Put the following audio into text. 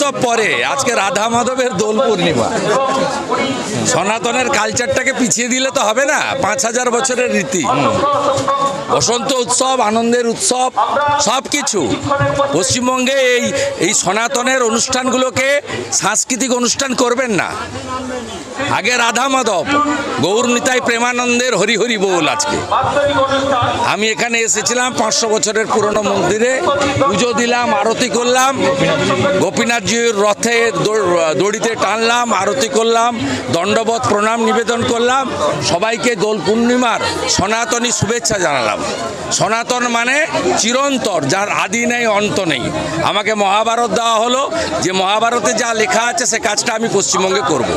উৎসব পরে, আজকে রাধা মাধবের দোল পূর্ণিমা। সনাতনের কালচারটাকে পিছিয়ে দিলে তো হবে না, পাঁচ হাজার বছরের রীতি। বসন্ত উৎসব, আনন্দের উৎসব সব কিছু পশ্চিমবঙ্গে এই এই সনাতনের অনুষ্ঠানগুলোকে সাংস্কৃতিক অনুষ্ঠান করবেন না। আগে রাধা মাধব, গৌর নিতাই প্রেমানন্দের হরি হরি বল আজকে। আমি এখানে এসেছিলাম পাঁচশো বছরের পুরনো মন্দিরে, পুজো দিলাম, আরতি করলাম গোপীনাথজির রথে দড়িতে টানলাম, আরতি করলাম দণ্ডবোধ প্রণাম নিবেদন করলাম। সবাইকে দোল পূর্ণিমার সনাতনী শুভেচ্ছা জানালাম। সনাতন মানে চিরন্তর, যার আদি নেই, অন্ত নেই। আমাকে মহাভারত দেওয়া হলো, যে মহাভারতে যা লেখা আছে, সে কাজটা আমি পশ্চিমবঙ্গে করব।